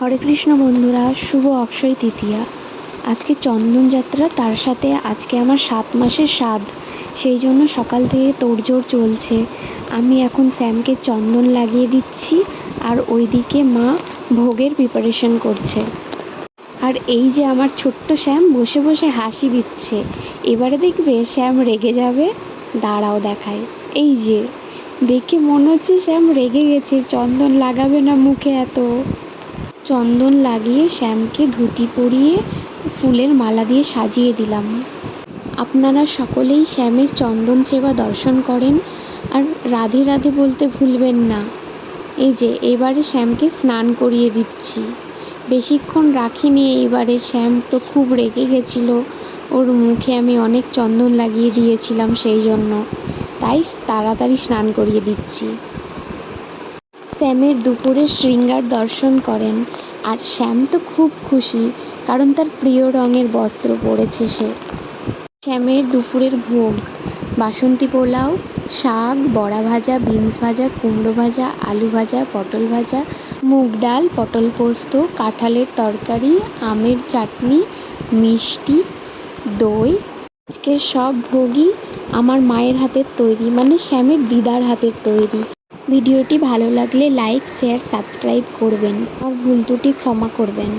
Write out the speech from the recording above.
হরে কৃষ্ণ বন্ধুরা, শুভ অক্ষয় তৃতীয়া। আজকে চন্দন যাত্রা, তার সাথে আজকে আমার সাত মাসের স্বাদ। সেই জন্য সকাল থেকে তোড়জোড় চলছে। আমি এখন স্যামকে চন্দন লাগিয়ে দিচ্ছি, আর ওইদিকে মা ভোগের প্রিপারেশন করছে। আর এই যে আমার ছোট্ট শ্যাম বসে বসে হাসি দিচ্ছে। এবারে দেখবে শ্যাম রেগে যাবে। দাঁড়াও দেখায় এই যে, দেখে মনে হচ্ছে শ্যাম রেগে গেছে। চন্দন লাগাবে না মুখে এত। চন্দন লাগিয়ে শ্যামকে ধুতি পরিয়ে ফুলের মালা দিয়ে সাজিয়ে দিলাম। আপনারা সকলেই শ্যামের চন্দন সেবা দর্শন করেন আর রাধে রাধে বলতে ভুলবেন না। এই যে, এবারে শ্যামকে স্নান করিয়ে দিচ্ছি। বেশিক্ষণ রাখিনি এইবারে শ্যাম তো খুব রেগে গেছিল। ওর মুখে আমি অনেক চন্দন লাগিয়ে দিয়েছিলাম সেই জন্য। তাই তাড়াতাড়ি স্নান করিয়ে দিচ্ছি। শ্যামের দুপুরের শৃঙ্গার দর্শন করেন। আর শ্যাম তো খুব খুশি, কারণ তার প্রিয় রঙের বস্ত্র পরেছে সে। শ্যামের দুপুরের ভোগ, বাসন্তী পোলাও, শাক, বড়া ভাজা, বিনস ভাজা, কুমড়ো ভাজা, আলু ভাজা, পটল ভাজা, মুগ ডাল, পটল পোস্ত, কাঁঠালের তরকারি, আমের চাটনি, মিষ্টি, দই। আজকের সব ভোগই আমার মায়ের হাতের তৈরি মানে শ্যামের দিদার হাতের তৈরি। ভিডিওটি ভালো লাগলে লাইক শেয়ার সাবস্ক্রাইব করবেন। আর ভুল ত্রুটি ক্ষমা করবেন।